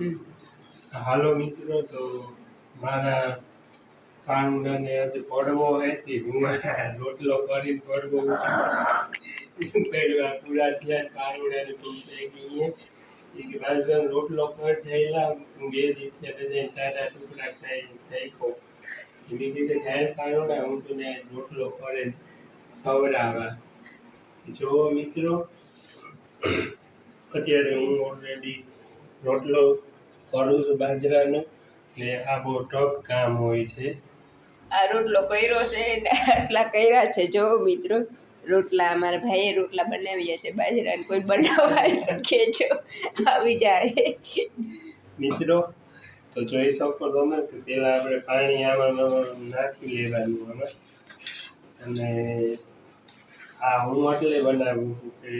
હાલો મિત્રો, તો મારા કાનુડાને આજે પડવો હતી. હું રોટલો કરીને પડવો પેડવા પૂરા થયા કાનુડાને થઈ ગઈ છે. એ કે બાજુનો રોટલો કર થયેલા હું બે દિવસે બધા ટાટા ટુકડા ખાઈ શેકો એની રીતે ખાય કાનુડા હું તને રોટલો કરે ખવડાવવા જો મિત્રો, અત્યારે હું ઓલરેડી રોટલો કરું બાજરાનો ને આ બહુ ટફ કામ હોય છે. આ રોટલો કર્યો છે ને આટલા કર્યા છે. જો મિત્રો રોટલા અમારા ભાઈએ રોટલા બનાવ્યા છે. બાજરાને કોઈ બનાવવા ખેંચો આવી જાય. મિત્રો તો જોઈ શકો તમે કે પહેલાં આપણે પાણી આમાં નાખી લેવાનું આમાં અને આ હું એટલે બનાવું છું કે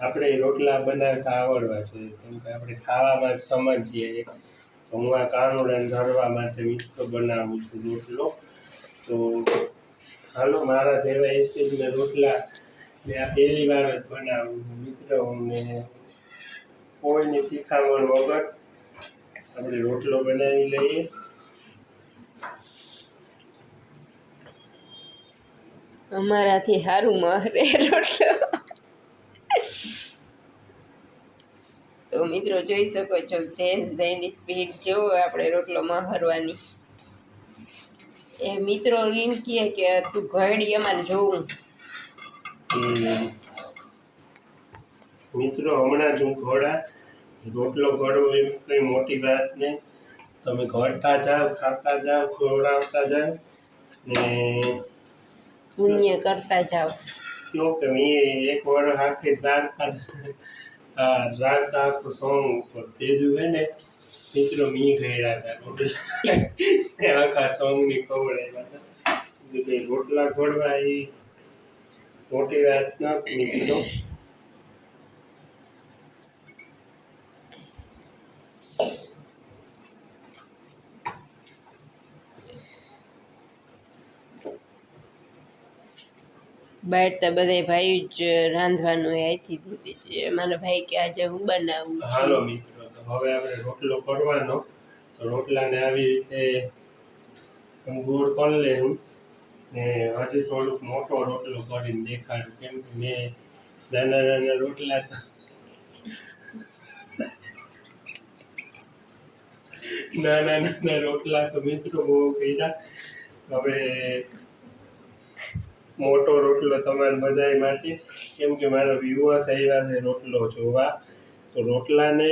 આપણે રોટલા બનાવતા આવડવા જોઈએ કેમ કે આપણે ખાવામાં સમજીએ તો હું આ કાનુડાને ધરવા માટે મિત્રો બનાવું છું રોટલો. તો હાલો, મારા જેવા એસી મેં રોટલા ને આ પહેલી વાર જ બનાવું મિત્રો ને કોઈની શિખામણ વગર આપણે રોટલો બનાવી લઈએ. અમારાથી સારું મારે રોટલો. તો મિત્રો જોઈ શકો છો જયેશભાઈની સ્પીડ જો આપણે રોટલો હરવાની એ મિત્રો એમ કહે કે તું ઘડી અમારે જોવું. મિત્રો હમણાં જ હું ઘોડા રોટલો ઘડવો એ કંઈ મોટી વાત નહીં. તમે ઘડતા જાઓ ખાતા જાઓ ઘોડાવતા જાઓ ને પુણ્ય કરતા જાઓ. કયો કે મેં એક વાર આખી દ્વારકા દ્વારકા આખું સોંગ ઉપર તેજુ હે ને, મિત્રો મી ગયેલા હતા, રોટલા. આખા સોંગની ખવડાવ્યા હતા. રોટલા ખોડવા એ મોટી વાત ન મિત્રો બહાર તો બધા ભાઈ જ રાંધવાનું અહીંથી દીધી છે મારા ભાઈ કે આજે હું બનાવું હાલો મિત્રો, તો હવે આપણે રોટલો કરવાનો. તો રોટલાને આવી રીતે હું ગોળ કરી લેવું ને હજી થોડુંક મોટો રોટલો કરીને દેખાડું. કેમ કે મેં નાના નાના રોટલા તો નાના નાના રોટલા તો મિત્રો બહુ કર્યા. હવે મોટો રોટલો તમારે બધાય માટે. કેમ કે મારા વ્યુઅર્સ આવ્યા છે રોટલો જોવા. તો રોટલાને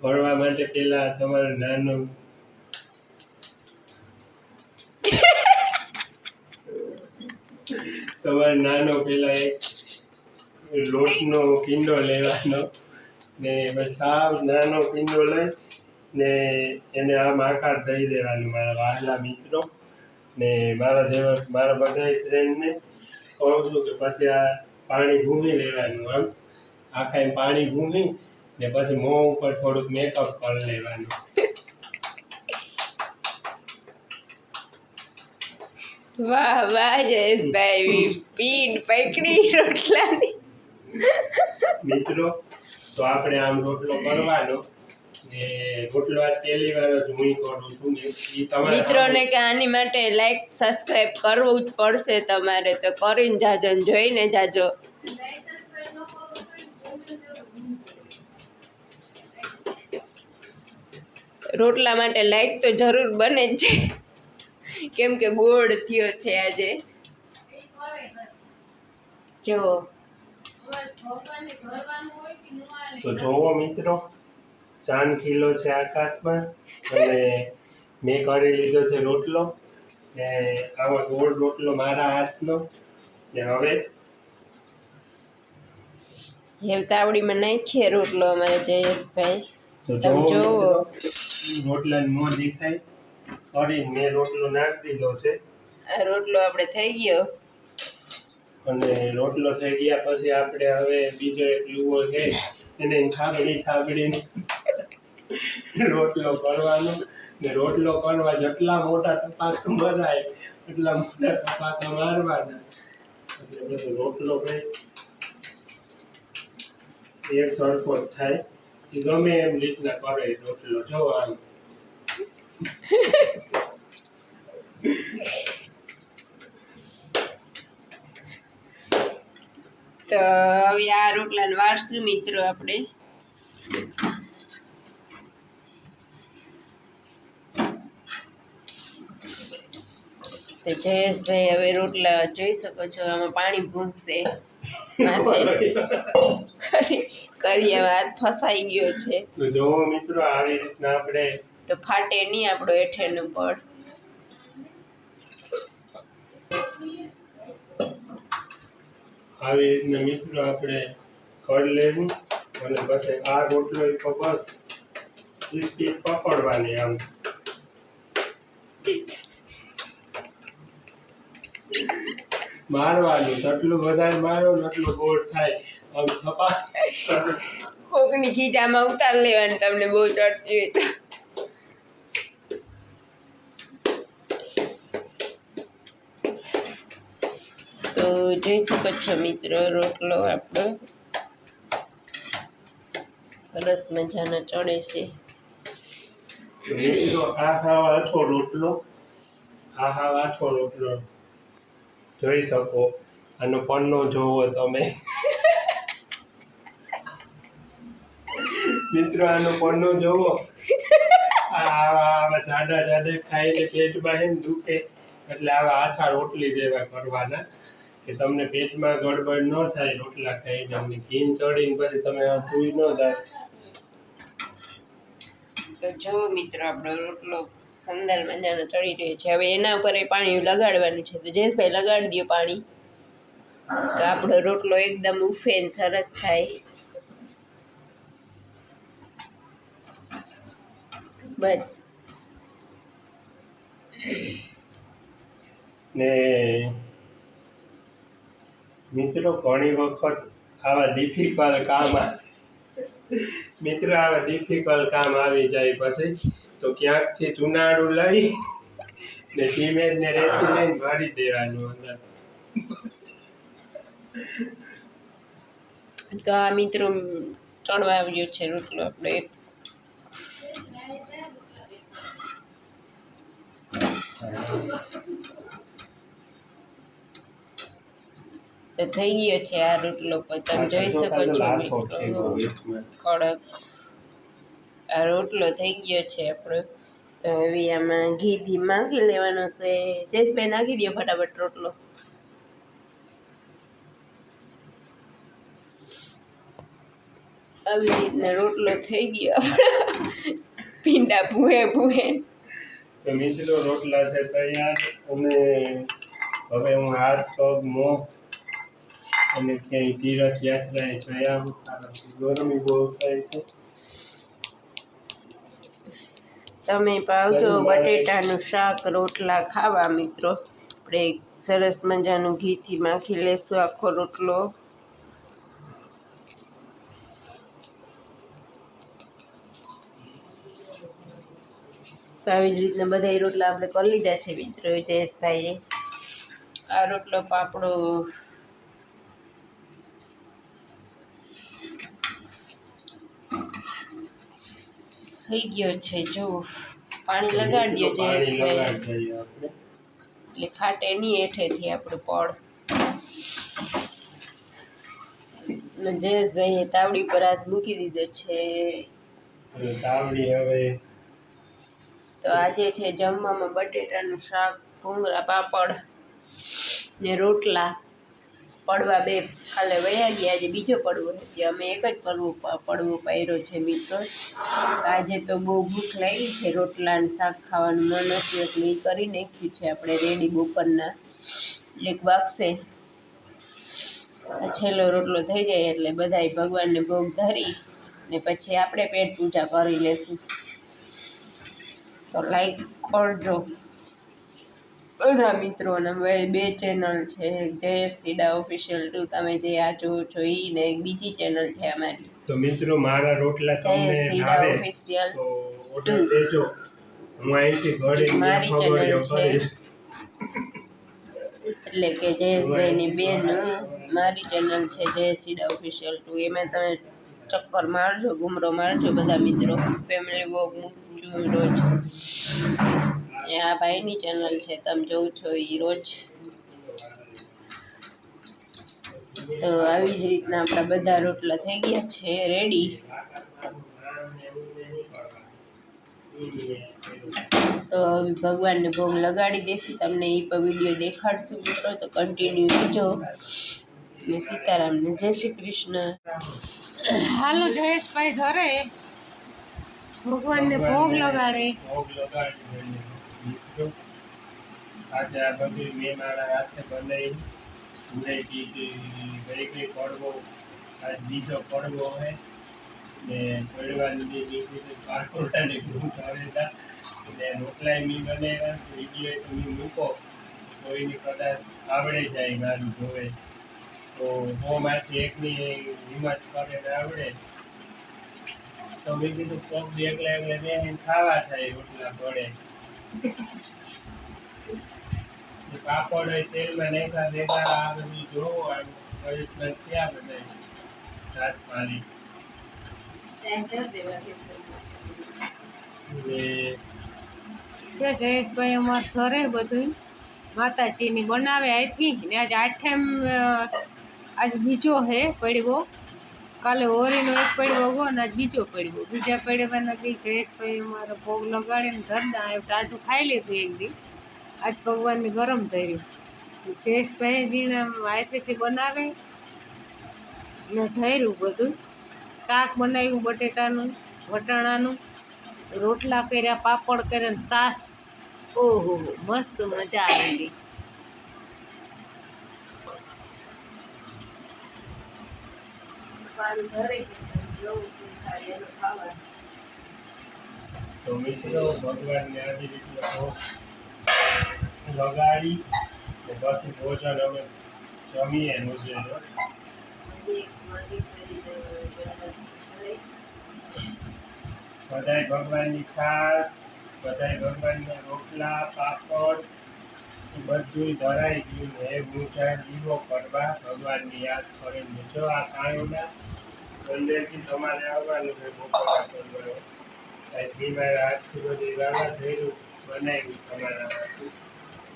ભરવા માટે પહેલાં તમારે નાનો તમારે નાનો પેલા એક લોટનો પીંડો લેવાનો. ને સાવ નાનો પિંડો લઈ ને એને આમ આકાર દઈ દેવાનો મારા વહાલા મિત્રો. ને મારા જેવા મારા બધા ફ્રેન્ડને કહું છું કે પછી આ પાણી ભૂમી લેવાનું આમ. આખા એમ પાણી ભૂમી ને પછી મોં ઉપર થોડુંક મેકઅપ કરી લેવાનું. વાહ વાહ જયેશભાઈ સ્પીડ પકડી રોટલાની. મિત્રો તો આપણે આમ રોટલો કરવાનો. ને રોટલો પહેલી વાર જ હું કરું છું ને એ તમારે મિત્રોને કે આની માટે લાઈક સબસ્ક્રાઇબ કરવું જ પડશે તમારે. તો કરીને જાજો ને જોઈને જાજો. રોટલા માટે લાઈક તો જરૂર બને જ છે. કેમ કે ગોળ થયો છે આજે. જો તો જોવો મિત્રો. ચાંદ ખીલો છે આકાશમાં અને મેં કરી લીધો છે રોટલો ને આવો ગોળ રોટલો મારા હાથનો. ને હવે હેવતાવડીમાં નાખીએ રોટલો અમારે જયેશભાઈ. તમે જોવો. મિત્રો, મોં દેખાય. કરી મેં રોટલો નાખી દીધો છે. આ રોટલો આપણે થઈ ગયો. અને રોટલો થઈ ગયા પછી આપણે હવે બીજો એક લુવો છે. એને થાબડી થાબડીને રોટલો કરવાનો ને રોટલો કરવા જેટલા મોટા ટપાકા બનાય, એટલા મોટા ટપાકા મારવાના. એટલે બધો રોટલો કઈ એક સરખો થાય. એ ગમે એમ રીતના કરે રોટલો, જો તો હવે આ રોટલાને વારશું મિત્રો આપણે તો જયેશભાઈ હવે રોટલા જોઈ શકો છો આમાં પાણી ભૂંકશે કરી હાથ ફસાઈ ગયો છે. તો જો મિત્રો આવી રીતના આપણે તો ફાટે નહીં આપણો હેઠેનું પડ. આવી રીતના મિત્રો આપણે કર લેવું અને પછી આ રોટલો બસ પકડવાની આમ. મારવાનું જેટલું વધારે મારો એટલું ગોળ થાય. આમ થપા કોકની ખીચામાં ઉતાર લેવાની તમને બહુ ચડતી હોય તો. તો જોઈ શકો છો મિત્રો રોટલો આપણો સરસ મજાનો ચડે છે. આ ખાવા આછો રોટલો. આ ખાવા આછો રોટલો. જોઈ શકો. આનો પન્નો જોવો તમે. મિત્રો, આનો પન્નો જોવો. આ આવા જાડા જાડે ખાઈને પેટમાં એમ દુખે. એટલે આવા આછા રોટલી જેવા કરવાના કે તમને પેટમાં ગડબડ ન થાય, રોટલા ખાઈને અમને ઘીન ચડીને પછી તમે સુઈ ન જાય. તો જો મિત્રો, આપણો રોટલો સુંદર મજાનો ચડી રહ્યો છે. હવે એના ઉપર એ પાણી લગાડવાનું છે. તો જયેશભાઈ, લગાડી દો પાણી. તો આપણો રોટલો એકદમ ઉફે ને સરસ થાય. બસ. ને મિત્રો, ઘણી વખત આવા ડિફિકલ્ટ કામ મિત્રો, આવા ડિફિકલ્ટ કામ આવી જાય પછી તો ક્યાંકથી ચુનાળું લઈ ને સિમેન્ટ ને રેતી લઈને ભરી દેવાનું અંદર. તો આ મિત્રો ચડવા આવ્યો છે રોટલો આપણે. તો થઈ ગયો છે આ રોટલો પણ તમે જોઈ શકો આ રોટલો થઈ ગયો છે આપણો. તો હવે આમાં ઘી ધી માંગી લેવાનો છે. જયેશભાઈ નાખી દો ફટાફટ રોટલો. આવી રીતના રોટલો થઈ ગયો. પીંડા ભૂએ ભૂએ. તો મિત્રો રોટલા છે તૈયાર. અને હવે હું હાથ, પગ, મોં અને ક્યાંય તીરથ યાત્રાએ જયા ગરમી બહુ થાય છે. તમે પાવજો. બટેટાનું શાક રોટલા ખાવા મિત્રો. આપણે સરસ મજાનું ઘીથી માખી લેશું આખો રોટલો. તો આવી જ રીતના બધા રોટલા આપણે કરી લીધા છે મિત્રો જયેશભાઈએ. આ રોટલો પાપડો થઈ ગયો છે. જો પાણી લગાડી દો જયેશભાઈ એટલે ખાટે નહીં હેઠેથી આપણું પડ. જયેશભાઈએ તાવડી પર હાથ મૂકી દીધો છે. તાવડી હવે. તો આજે છે જમવામાં બટેટાનું શાક ભૂંગળા પાપડ ને રોટલા. પડવા બે કાલે વયા ગયા આજે બીજો પડવો હતી અમે એક જ પડવો પડવો પાયરો છે મિત્રો. આજે તો બહુ ભૂખ લાગી છે, રોટલા અને શાક ખાવાનું મન હતું એટલે એ કરી નાખ્યું છે આપણે રેડી બપોરના. એક વાગશે. છેલ્લો રોટલો થઈ જાય એટલે બધાય ભગવાનને ભોગ ધરી ને પછી આપણે પેટ પૂજા કરી લેશું. તો લાઈક કરજો. બધા મિત્રોને ભાઈ બે ચેનલ છે જયેશ સીડા ઓફિશિયલ ટુ તમે જે આ જોવો છો ઈ ને એક બીજી ચેનલ છે અમારી. તો મિત્રો મારા રોટલા તમને ભાવે ઓફિશિયલ તો ઓર્ડર દેજો. હું અહીંથી ઘરે મારી ચેનલ છે. એટલે કે જયેશભાઈની બેન મારી ચેનલ છે જયેશ સીડા ઓફિશિયલ ટુ એમાં તમે ચક્કર મારજો ગુમરો મારજો બધા મિત્રો. ફેમિલી બહુ મૂકજો રોજ. એ આ ભાઈની ચેનલ છે તમે જોઉં છો એ રોજ. તો આવી જ રીતના આપણા બધા રોટલા થઈ ગયા છે રેડી તો ભગવાનને ભોગ લગાડી દેશું તમને એ પણ વીડિયો દેખાડશું મિત્રો. તો કન્ટિન્યુ જોજો ને સીતારામને જય શ્રી કૃષ્ણ. હાલો જયેશભાઈ ઘરે ભગવાનને ભોગ લગાડે. ભોગ લગાડી આજે આ બધું મેં મારા હાથે બનાવી ઉડાઈ ગઈ ગઈ પડવો? આજ બીજો પડવો હે. ને પડવાની બીજી પાકોડાની હું કરેલા એટલે રોટલા મેં બનાવ્યા, વીડિયો તમે મૂકો. તો એની કદાચ આવડે જાય મારું જોવે. તો હોમાંથી એકની હિંમત કરે આવડે. તો મેં કીધું, કોક એકલા એકલા બે ખાવા થાય, રોટલા પડે પાપડ હોય તેલમાં નાખ્યા ભેગા આ બધું જોવો આમ પ્રયત્ન થયા બધા. રાત પાણી. ને કે જયેશભાઈ અમાર ઘરે બધું માતાજીની બનાવે આથી ને આજ આઠેમ આજ બીજો હે પડવો કાલે હોરીનો એક પડ્યો ગયો ને આજ બીજો પડ્યો. બીજા પડવાના બી જયેશભાઈ અમારો ભોગ લગાડે ને ઘરના એવું ટાઢું ખાઈ લીધું એક દી. આજ ભગવાનને ગરમ ધર્યું. જયેશભાઈ જીને હાથેથી બનાવે. ને ધર્યું બધું. શાક બનાવ્યું બટેટાનું, વટાણાનું. રોટલા કર્યા, પાપડ કર્યા ને સાસ. ઓહો, મસ્ત મજા આવી ગઈ. તો મિત્રો ભગવાનને આવી ભોગ લગાડી ને પછી ભોજન અમે જમીએ રોજે બધાય. ભગવાનની છાશ બધાય ભગવાનના રોટલા પાપડ બધું ધરાઈ ગયું ને એ મૂઠા દીવો કરવા ભગવાનની યાદ કરીને જો આ કાયોના મંદિરથી તમારે આવવાનું છે બપોરા કાંઈ મારા બનાવ્યું તમારા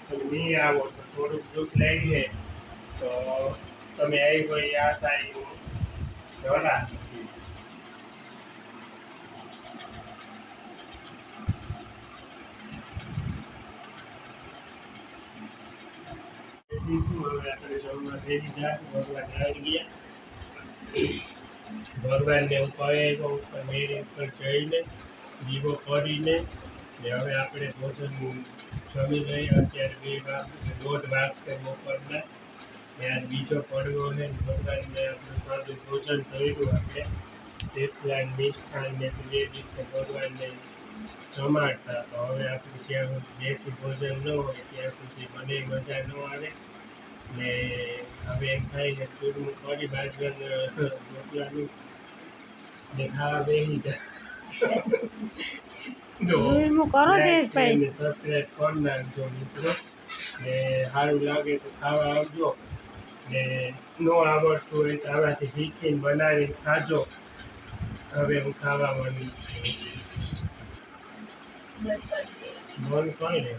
તમે આવો તો થોડુંક દુઃખ લાગીએ. તો તમે આવી હોય આ થાય હું જરા હવે ભગવાનને કહે ઉપર મેળી ઉપર જઈને દીવો કરીને ને હવે આપણે ભોજન જમી લઈએ. અત્યારે બે વાગ દોઢ વાગ છે બપોરના. ત્યાં બીજો પડવો છે ભગવાનને આપણે સાદું ભોજન કર્યું આપણે. તેટલા ને મિષ્ટાન ને બે દિવસે ભગવાનને જમાડતા તો હવે આપણે જ્યાં દેશી ભોજન ન હોય, ત્યાં સુધી મને મજા ન આવે. ને હવે એમ થાય કે ચૂરમું કરી બાજગન રોટલાનું ને ખાવા બેસી જાય. કરો જયેશભાઈ. ને સબસ્ક્રાઈબ કરી નાખજો મિત્રો. ને સારું લાગે તો ખાવા આવજો. ને ન આવડતું હોય તો આવાથી શીખીને બનાવીને ખાજો. હવે હું ખાવા માંડું છું. મન કઈ ને.